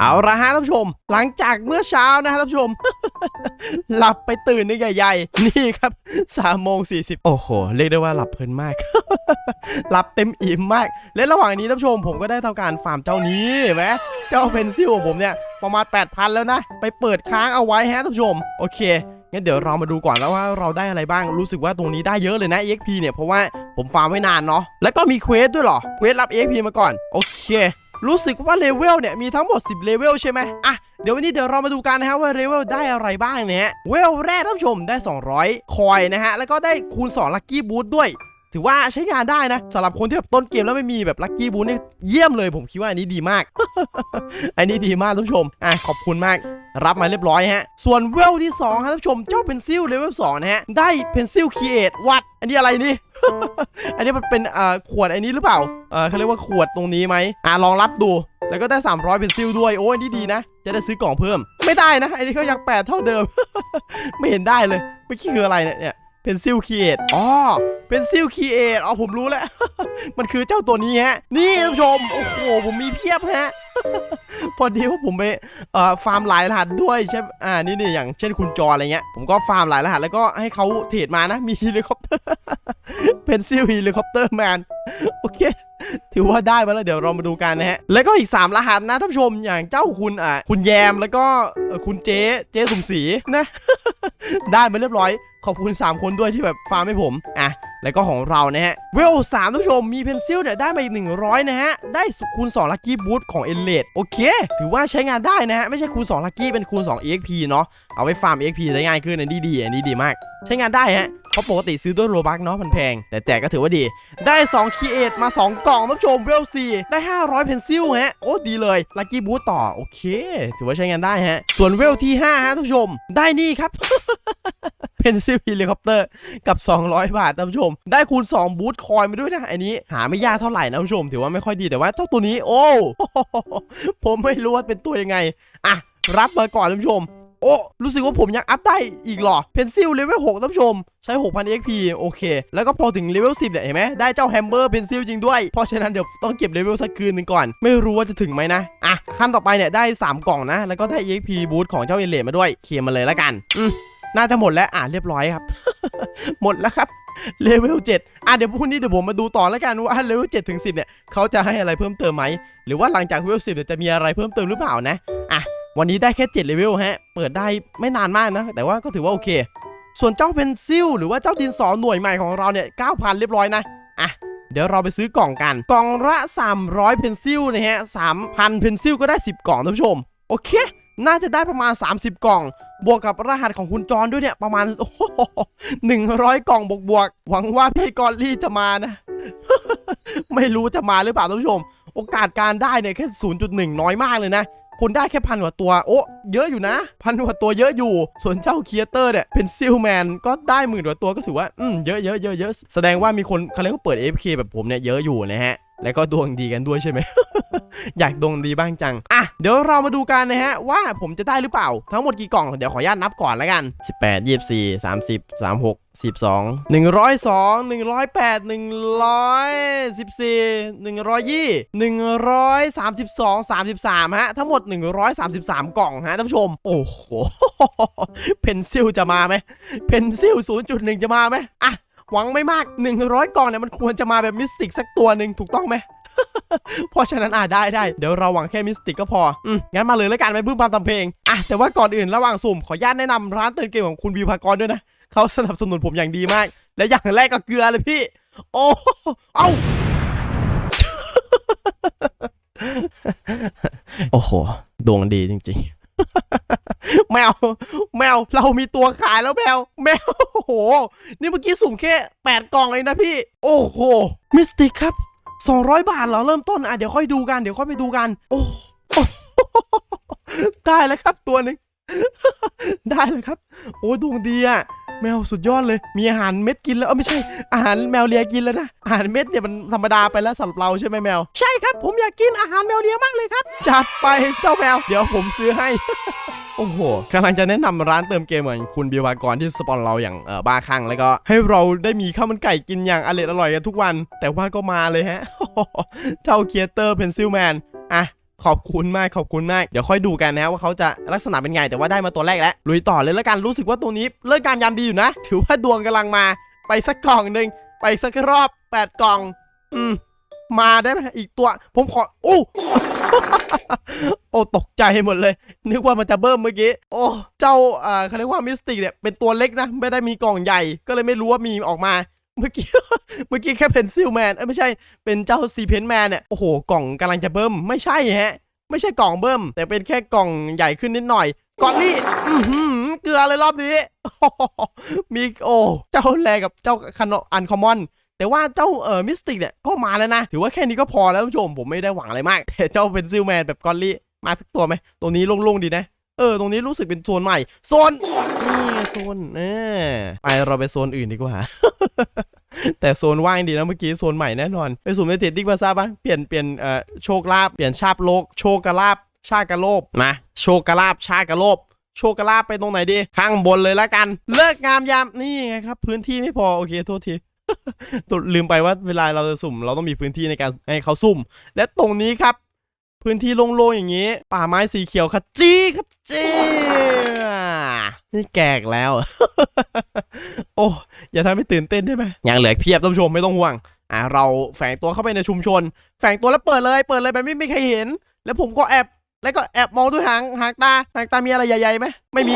เอาละฮะท่านผู้ชม หลังจากเมื่อเช้านะฮะท่านผู้ชม หลับไปตื่นในใหญ่ๆนี่ครับสามโมงสี่สิบโอ้โห เรียกได้ว่าหลับเพลินมาก หลับเต็มอิ่มมาก และระหว่างนี้ท่านผู้ชมผมก็ได้ทำการฟาร์มเจ้านี้เห็นไหมเจ้าเพนซิลของผมเนี่ยประมาณ 8,000 แล้วนะ ไปเปิดค้างเอาไว้ฮะท่านผู้ชม โอเคงั้นเดี๋ยวเรามาดูก่อนแล้วว่าเราได้อะไรบ้างรู้สึกว่าตรงนี้ได้เยอะเลยนะ EXP เนี่ยเพราะว่าผมฟาร์มไว้นานเนาะแล้วก็มีเควสด้วยเหรอเควสรับ EXP มาก่อนโอเค รู้สึกว่าเลเวลเนี่ยมีทั้งหมด 10 เลเวลใช่ไหมอะเดี๋ยววันนี้เดี๋ยวเรามาดูกันนะฮะว่าเลเวลได้อะไรบ้างเนี่ยเวลแรกท่านผู้ชมได้ 200 คอยนะฮะ แล้วก็ได้คูณ 2 ลัคกี้บูทด้วย ถือว่าใช้งานได้นะสำหรับคนที่แบบต้นเกมแล้วไม่มีแบบลัคกี้บูทเนี่ยเยี่ยมเลยผมคิดว่าอันนี้ดีมาก อันนี้ดีมากท่านผู้ชมอะขอบคุณมาก รับมาเรียบร้อยฮะ ส่วนเวลที่2ครับท่านผู้ชมเจ้าเพนซิลเลเวล2นะฮะ ได้เพนซิลคีเอทวัด อันนี้อะไรนี่ อันนี้มันเป็นอ่อขวดอันนี้หรือเปล่าเออเขาเรียกว่าขวดตรงนี้ไหมอะลองรับดู แล้วก็ได้ 300เพนซิลด้วย โอ้ยอันนี้ดีนะ จะได้ซื้อกล่องเพิ่ม ไม่ได้นะอันนี้เขายังแปดเท่าเดิม ไม่เห็นได้เลยเมื่อกี้คืออะไรเนี่ยเนี่ยเพนซิลคีเอทอ๋อเพนซิลคีเอทอ๋อผมรู้แล้ว มันคือเจ้าตัวนี้ฮะ นี่ท่านผู้ชม โอ้โห ผมมีเพียบฮะ พอดีว่าผมไปเอ่อฟาร์มหลายรหัสด้วยใช่อ่านี่นี่อย่างเช่นคุณจออะไรเงี้ย ผมก็ฟาร์มหลายรหัสแล้วก็ให้เขาเทรดมานะ มีเฮลิคอปเตอร์ เพนซิลเฮลิคอปเตอร์แมน โอเค ถือว่าได้มาแล้วเดี๋ยวเรามาดูกันนะฮะ แล้วก็อีก 3 รหัสนะท่านผู้ชมอย่างเจ้าคุณอ่าคุณแยมแล้วก็คุณเจ๊เจ๊สมศรีนะ ได้ไปเรียบร้อย ขอบคุณ 3 คนด้วยที่แบบฟาร์มให้ผมอะแล้วก็ของเรานะฮะเวลสามท่านผู้ชมมีเพนซิลเนี่ยได้มาอีก 100 นะฮะ ได้คูณ2ลัคกี้บูทของเอเลดโอเค ถือว่าใช้งานได้นะฮะ ไม่ใช่คูณ2ลัคกี้เป็นคูณ2 EXP เนาะเอาไว้ฟาร์ม EXP ได้ง่ายขึ้นอันนี้ดีอันนี้ดีมาก ใช้งานได้ฮะ เพราะปกติซื้อด้วยโลบักเนาะมันแพง แต่แจกก็ถือว่าดี ได้2คีเอทมา 2 กล่องท่านผู้ชมเวล4ได้ 500 เพนซิลฮะ โอ้ดีเลยลัคกี้บูทต่อ โอเค ถือว่าใช้งานได้ฮะ ส่วนเวลที่5ฮะท่านผู้ชม ได้นี่ครับเพนซิลเฮลิคอปเตอร์กับ 200 บาทท่านผู้ชม ได้คูณ 2 บูทคอยมาด้วยนะอันนี้หาไม่ยากเท่าไหร่นะท่านผู้ชม ถือว่าไม่ค่อยดีแต่ว่าเจ้าตัวนี้โอ้ผมไม่รู้ว่าเป็นตัวยังไงอะรับมาก่อนท่านผู้ชม โอ้ รู้สึกว่าผมยังอัพได้อีกหรอ เพนซิลเลเวล6ท่านผู้ชม ใช้ 6,000 XP โอเค แล้วก็พอถึงเลเวล10เนี่ยเห็นไหมได้เจ้าแฮมเบอร์เพนซิลจริงด้วย เพราะฉะนั้นเดี๋ยวต้องเก็บเลเวลสักคืนหนึ่งก่อน ไม่รู้ว่าจะถึงไหมนะ อะ ขั้นต่อไปเนี่ยได้ 3 กล่องนะ แล้วก็ได้ EXP บูทของเจ้าเอเลมาด้วย เคลียร์มาเลยละกัน อืมน่าจะหมดแล้วอะเรียบร้อยครับ หมดแล้วครับเลเวล7อะเดี๋ยวพรุ่งนี้เดี๋ยวผมมาดูต่อแล้วกันว่าเลเวล7ถึง10เนี่ยเขาจะให้อะไรเพิ่มเติมไหมหรือว่าหลังจากเลเวล10เนี่ยจะมีอะไรเพิ่มเติมหรือเปล่านะ วันนี้ได้แค่7เลเวลฮะ เปิดได้ไม่นานมากนะ แต่ว่าก็ถือว่าโอเค ส่วนเจ้าเพนซิลหรือว่าเจ้าดินสอหน่วยใหม่ของเราเนี่ย9,000 เรียบร้อยนะ อะ เดี๋ยวเราไปซื้อกล่องกัน กล่องละ 300 เพนซิลนะฮะ 3,000 เพนซิลก็ได้ 10 กล่องท่านผู้ชม โอเค น่าจะได้ประมาณ 30 กล่อง บวกกับรหัสของคุณจรด้วยเนี่ยประมาณโอ้โหหนึ่งร้อยกล่องบวกบวกหวังว่าพี่กอลลี่จะมานะ ไม่รู้จะมาหรือเปล่าท่านผู้ชม โอกาสการได้เนี่ยแค่0.1 น้อยมากเลยนะ คนได้แค่พันกว่าตัว โอ้เยอะอยู่นะ พันกว่าตัวเยอะอยู่ ส่วนเจ้าเคียเตอร์เนี่ยเป็นซิลแมนก็ได้หมื่นกว่าตัวก็ถือว่าอืมเยอะเยอะเยอะเยอะแสดงว่ามีคนเขาเรียกว่าเปิด AFK แบบผมเนี่ยเยอะอยู่นะฮะ แล้วก็ดวงดีกันด้วยใช่ไหม อยากดวงดีบ้างจัง อะ เดี๋ยวเรามาดูกันนะฮะ ว่าผมจะได้หรือเปล่า ทั้งหมดกี่กล่อง เดี๋ยวขออนุญาตนับก่อนแล้วกัน 18 24 30 36 12 102 108 114 120 132 33 ฮะ ทั้งหมด 133 กล่องฮะท่านผู้ชม โอ้โห เพนซิลจะมาไหมเพนซิล0.1 จะมาไหมอะ หวังไม่มาก 100กล่องเนี่ยมันควรจะมาแบบมิสติกสักตัวหนึ่งถูกต้องไหมเพราะฉะนั้นอะได้ได้เดี๋ยวเราหวังแค่มิสติกก็พออืมงั้นมาเลยแล้วกันไม่พึ่งพามทำเพลงอะแต่ว่าก่อนอื่นระหว่างสุ่มขออนุญาตแนะนำร้านเติมเกมของคุณวิวพากรด้วยนะเขาสนับสนุนผมอย่างดีมาก และอย่างแรกก็เกลือเลยพี่ โอ้เอ้าโอ้โหดวงดีจริงๆ แมว แมว เรามีตัวขายแล้วแมว แมว โอ้โห นี่เมื่อกี้สุ่มแค่ 8 กล่องเองนะพี่ โอ้โห มิสติกครับ 200 บาทเหรอ เริ่มต้น อะ เดี๋ยวค่อยดูกัน เดี๋ยวค่อยไปดูกัน โอ้ได้แล้วครับตัวหนึ่งได้เลยครับ โอ้ดวงดีอะแมวสุดยอดเลย มีอาหารเม็ดกินแล้วเออไม่ใช่ อาหารแมวเลียกินแล้วนะ อาหารเม็ดเนี่ยมันธรรมดาไปแล้วสำหรับเราใช่ไหมแมว ใช่ครับ ผมอยากกินอาหารแมวเลียมากเลยครับ จัดไปเจ้าแมว เดี๋ยวผมซื้อให้ โอ้โหกำลังจะแนะนำร้านเติมเกมเหมือนคุณบิวากรที่สปอนเราอย่างบ้าคลั่งแล้วก็ให้เราได้มีข้าวมันไก่กินอย่างอร่อยอร่อยกันทุกวัน แต่ว่าก็มาเลยฮะเจ้าเคียเตอร์เพนซิลแมนอะขอบคุณมากขอบคุณมาก เดี๋ยวค่อยดูกันนะว่าเขาจะลักษณะเป็นไง แต่ว่าได้มาตัวแรกแล้วลุยต่อเลยแล้วกันรู้สึกว่าตัวนี้เลิกการยามดีอยู่นะ ถือว่าดวงกำลังมา ไปสักกล่องหนึ่งไปสักรอบ 8 กล่อง อืม มาได้ไหมอีกตัว ผมขอโอ้โอ้ตกใจหมดเลย นึกว่ามันจะเบิ้มเมื่อกี้ โอ้ เจ้าอ่อเขาเรียกว่ามิสติกเนี่ยเป็นตัวเล็กนะ ไม่ได้มีกล่องใหญ่ ก็เลยไม่รู้ว่ามีออกมา เมื่อกี้ เมื่อกี้แค่เพนซิลแมนเอ้ไม่ใช่ เป็นเจ้าซีเพนแมนเนี่ย โอ้โห กล่องกำลังจะเบิ้ม ไม่ใช่ฮะ ไม่ใช่กล่องเบิ้ม แต่เป็นแค่กล่องใหญ่ขึ้นนิดหน่อยก่อนนี่อือหือเกลือเลยรอบนี้ มีโอ้ เจ้าแรกับเจ้าคานอันคอมมอน แต่ว่าเจ้าเอ่อมิสติกเนี่ยก็มาแล้วนะ ถือว่าแค่นี้ก็พอแล้วท่านผู้ชมผมไม่ได้หวังอะไรมาก แต่เจ้าเป็นซิลแมนแบบกอลลี่มาสักตัวไหมตรงนี้โล่งๆดีนะเออตรงนี้รู้สึกเป็นโซนใหม่โซนนี่โซนเออไปเราไปโซนอื่นดีกว่า แต่โซนว่างดีนะเมื่อกี้โซนใหม่แน่นอนไปสุ่มในเทดดิ้งมาซาบ้างเปลี่ยนเปลี่ยนเอ่อโชคลาภเปลี่ยนชาบโลกโชคกลาบชากระโลบมาโชคกลาบชากระโลบโชคลาภไปตรงไหนดีข้างบนเลยละกัน เลิกงามยามนี่ไงครับ พื้นที่ไม่พอโอเคโทษที ลืมไปว่าเวลาเราจะสุ่ม เราต้องมีพื้นที่ในการให้เขาสุ่ม และตรงนี้ครับ พื้นที่โล่งๆอย่างนี้ ป่าไม้สีเขียวขจีขจีนี่แกกแล้ว โอ้อย่าทำให้ตื่นเต้นได้ไหมยังเหลือเพียบท่านผู้ชมไม่ต้องห่วงอะเราแฝงตัวเข้าไปในชุมชน แฝงตัวแล้วเปิดเลย เปิดเลยแบบไม่มีใครเห็น แล้วผมก็แอบ แล้วก็แอบมองด้วยหางหางตาหางตามีอะไรใหญ่ๆไหมไม่มี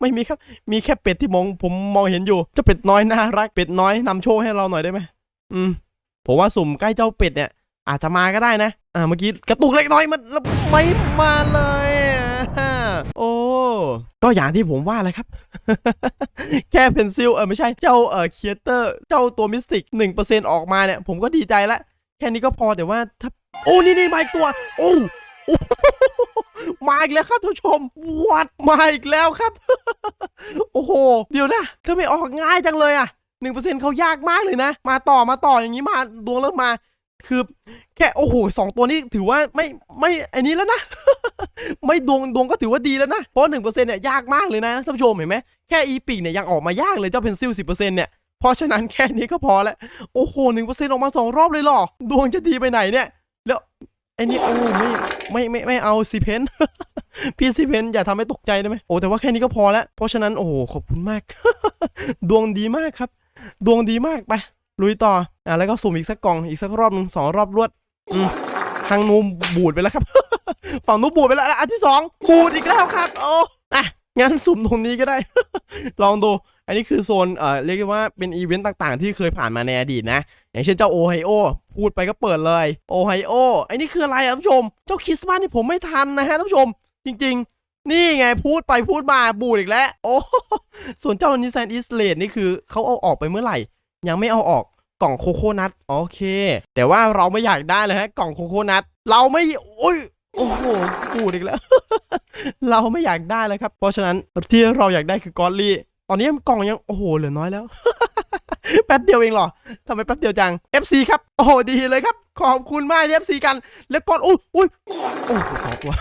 ไม่มีครับ มีแค่เป็ดที่มองผมมองเห็นอยู่เจะเป็ดน้อยน่ารักเป็ดน้อยนำโชคให้เราหน่อยได้ไหมอืม ผมว่าสุ่มใกล้เจ้าเป็ดเนี่ย อาจจะมาก็ได้นะ อ่าเมื่อกี้กระตุกเล็กน้อยมันไม่มาเลยอะโอ้ก็อย่างที่ผมว่าแหละครับ แค่เพนซิลเออไม่ใช่เจ้าเออเคียเตอร์เจ้าตัวมิสติกหนึ่งเปอร์เซ็นออกมาเนี่ย ผมก็ดีใจละแค่นี้ก็พอแต่ว่าถ้าโอ้นี่นี่มาอีกตัว โอ้โอ้ มาอีกแล้วครับท่านผู้ชมวัดมาอีกแล้วครับ โอ้โห เดี๋ยวนะทำไมออกง่ายจังเลยอะหนึ่งเปอร์เซ็นต์เขายากมากเลยนะ มาต่อมาต่ออย่างนี้มาดวงเริ่มมา คือแค่โอ้โหสองตัวนี้ถือว่าไม่ไม่ไอ้นี้แล้วนะ ไม่ดวงดวงก็ถือว่าดีแล้วนะ เพราะหนึ่งเปอร์เซ็นต์เนี่ยยากมากเลยนะท่านผู้ชมเห็นไหมแค่อีปีกเนี่ยยังออกมายากเลยเจ้าเพนซิลสิบเปอร์เซ็นต์เนี่ยเพราะฉะนั้นแค่นี้ก็พอแล้ว โอ้โหหนึ่งเปอร์เซ็นต์ออกมาสองรอบเลยหรอ ดวงจะดีไปไหนเนี่ย แล้ว ไอ้นี่โอ้ไม่ไม่ไม่ไม่เอาสิเพนพี่สิเพนอย่าทำให้ตกใจได้ไหมโอ้แต่ว่าแค่นี้ก็พอแล้ว เพราะฉะนั้นโอ้โหขอบคุณมาก ดวงดีมากครับ ดวงดีมากไปลุยต่ออะแล้วก็สุ่มอีกสักกล่องอีกสักรอบหนึงสองรอบรวดอืมทางนูบูดไปแล้วครับ ฝั่งนู้นบูดไปล้วแล้วอันที่สองบูดอีกแล้วครับ โอ้อะ งั้นสุ่มตรงนี้ก็ได้ ลองดู อันนี้คือโซน เอ่อ เรียกว่าเป็นอีเวนต์ต่างๆ ที่เคยผ่านมาในอดีตนะ อย่างเช่นเจ้าโอไฮโอ พูดไปก็เปิดเลย โอไฮโออ้นี่คืออะไรครับท่านผู้ชม เจ้าคริสต์มาสนี่ผมไม่ทันนะฮะท่านผู้ชม จริง ๆ นี่ไงพูดไปพูดมาบูดอีกแล้ว โอ้ ส่วนเจ้านิสันอิสเลดนี่คือเขาเอาออกไปเมื่อไหร่ ยังไม่เอาออกกล่องโคโคนัท โอเค แต่ว่าเราไม่อยากได้เลยฮะ กล่องโคโคนัท เราไม่โอ้ย โอ้โหพูดอีกแล้ว เราไม่อยากได้เลยครับ เพราะฉะนั้นที่เราอยากได้คือกอลลี่ตอนนี้กล่องยัง โอ้โห เหลือน้อยแล้ว แป๊บเดียวเองเหรอทำไมแป๊บเดียวจัง FC ครับ โอ้โห ดีเลยครับ ขอบคุณมากที่ FC กัน แล้วก่อนอุ้ยอุ้ยโอ้โหสองตัว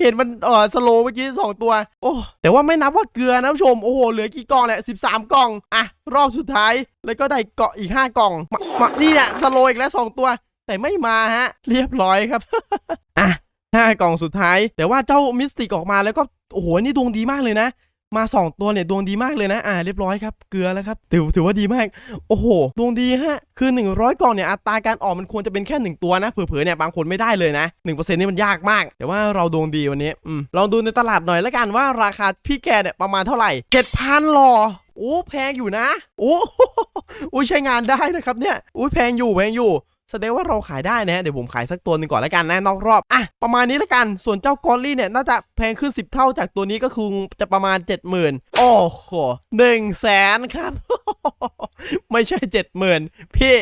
เห็นมันเออสโลเมื่อกี้สองตัว โอ้แต่ว่าไม่นับว่าเกลือนะผู้ชม โอ้โห เหลือกี่กล่องแหละสิบสามกล่อง อะ รอบสุดท้าย แล้วก็ได้เกาะอีกห้ากล่อง มา นี่เนี่ยสโลอีกแล้วสองตัว แต่ไม่มาฮะ เรียบร้อยครับอะห้ากล่องสุดท้าย แต่ว่าเจ้ามิสติกออกมาแล้วก็โอ้โหนี่ดวงดีมากเลยนะมาสองตัวเนี่ยดวงดีมากเลยนะ อ่าเรียบร้อยครับ เกลือแล้วครับ ถือถือว่าดีมาก โอ้โห ดวงดีฮะ คือ 100 กล่องเนี่ยอัตราการออกมันควรจะเป็นแค่ 1 ตัวนะ เผลอๆเนี่ยบางคนไม่ได้เลยนะ 1%นี่มันยากมาก แต่ว่าเราดวงดีวันนี้ อืม ลองดูในตลาดหน่อยแล้วกันว่าราคาพี่แกเนี่ยประมาณเท่าไหร่7,000หรอโอ้แพงอยู่นะ โอ้อุ้ยใช้งานได้นะครับเนี่ยอุ้ยแพงอยู่แพงอยู่ แสดงว่าเราขายได้นะเดี๋ยวผมขายสักตัวหนึ่งก่อนแล้วกันนะนอกรอบอะประมาณนี้แล้วกันส่วนเจ้ากอลลี่เนี่ยน่าจะแพงขึ้น 10 เท่าจากตัวนี้ก็คือจะประมาณ 70,000 โอ้โหหนึ่งแสนครับ ไม่ใช่ 70,000 พี่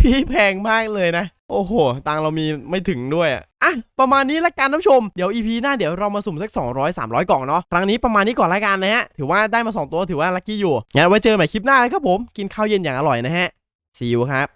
พี่แพงมากเลยนะ โอ้โห ตังเรามีไม่ถึงด้วยอะอะประมาณนี้ละกันท่านผู้ชม เดี๋ยว EP หน้าเดี๋ยวเรามาสุ่มสัก 200 300 กล่องเนาะครั้งนี้ประมาณนี้ก่อนละกันนะฮะ ถือว่าได้มา 2 ตัวถือว่าลัคกี้อยู่งั้นไว้เจอใหม่คลิปหน้านะครับผม กินข้าวเย็นอย่างอร่อยนะฮะ see you ครับ